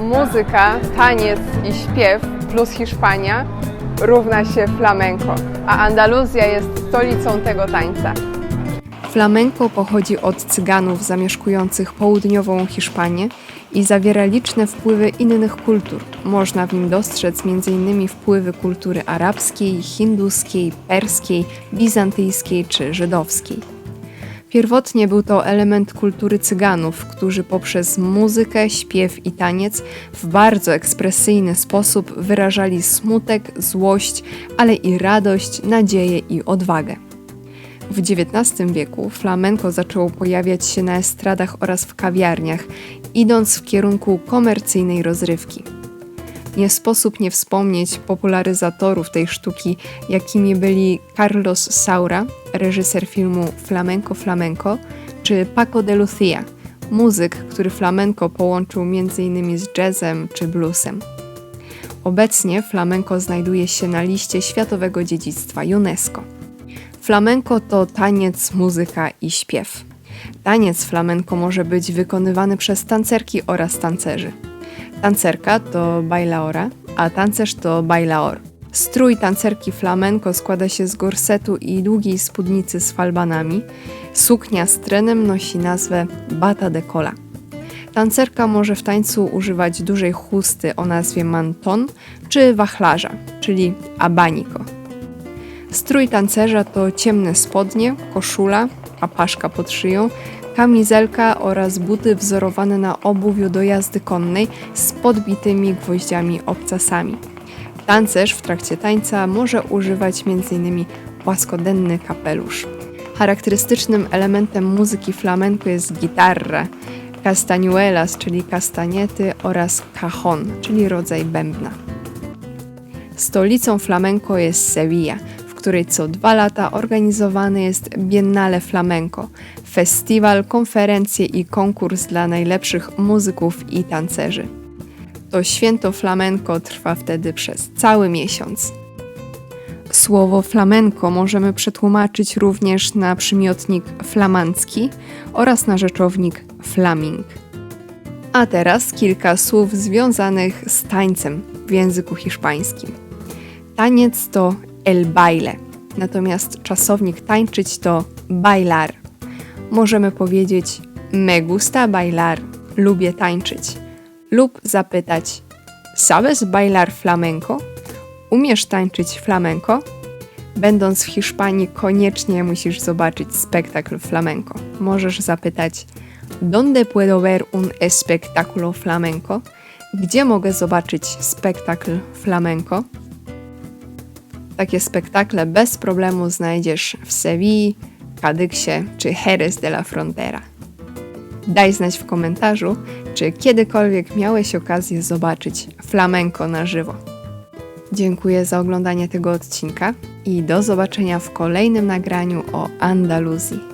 Muzyka, taniec i śpiew plus Hiszpania równa się flamenco, a Andaluzja jest stolicą tego tańca. Flamenco pochodzi od Cyganów zamieszkujących południową Hiszpanię i zawiera liczne wpływy innych kultur. Można w nim dostrzec m.in. wpływy kultury arabskiej, hinduskiej, perskiej, bizantyjskiej czy żydowskiej. Pierwotnie był to element kultury Cyganów, którzy poprzez muzykę, śpiew i taniec w bardzo ekspresyjny sposób wyrażali smutek, złość, ale i radość, nadzieję i odwagę. W XIX wieku flamenco zaczęło pojawiać się na estradach oraz w kawiarniach, idąc w kierunku komercyjnej rozrywki. Nie sposób nie wspomnieć popularyzatorów tej sztuki, jakimi byli Carlos Saura, reżyser filmu Flamenco Flamenco, czy Paco de Lucia, muzyk, który flamenco połączył m.in. z jazzem czy bluesem. Obecnie flamenco znajduje się na liście Światowego Dziedzictwa UNESCO. Flamenco to taniec, muzyka i śpiew. Taniec flamenco może być wykonywany przez tancerki oraz tancerzy. Tancerka to bailaora, a tancerz to bailaor. Strój tancerki flamenco składa się z gorsetu i długiej spódnicy z falbanami. Suknia z trenem nosi nazwę bata de cola. Tancerka może w tańcu używać dużej chusty o nazwie manton czy wachlarza, czyli abaniko. Strój tancerza to ciemne spodnie, koszula, apaszka pod szyją, kamizelka oraz buty wzorowane na obuwiu do jazdy konnej z podbitymi gwoździami obcasami. Tancerz w trakcie tańca może używać m.in. płaskodenny kapelusz. Charakterystycznym elementem muzyki flamenco jest gitarra, castañuelas, czyli kastaniety oraz cajon, czyli rodzaj bębna. Stolicą flamenco jest Sevilla, której co dwa lata organizowany jest Biennale Flamenco, festiwal, konferencje i konkurs dla najlepszych muzyków i tancerzy. To święto flamenco trwa wtedy przez cały miesiąc. Słowo flamenco możemy przetłumaczyć również na przymiotnik flamandzki oraz na rzeczownik flaming. A teraz kilka słów związanych z tańcem w języku hiszpańskim. Taniec to el baile, natomiast czasownik tańczyć to bailar. Możemy powiedzieć me gusta bailar, lubię tańczyć, lub zapytać sabes bailar flamenco? Umiesz tańczyć flamenco? Będąc w Hiszpanii, koniecznie musisz zobaczyć spektakl flamenco. Możesz zapytać ¿Dónde puedo ver un espectáculo flamenco? Gdzie mogę zobaczyć spektakl flamenco? Takie spektakle bez problemu znajdziesz w Sewilli, Kadyksie czy Jerez de la Frontera. Daj znać w komentarzu, czy kiedykolwiek miałeś okazję zobaczyć flamenco na żywo. Dziękuję za oglądanie tego odcinka i do zobaczenia w kolejnym nagraniu o Andaluzji.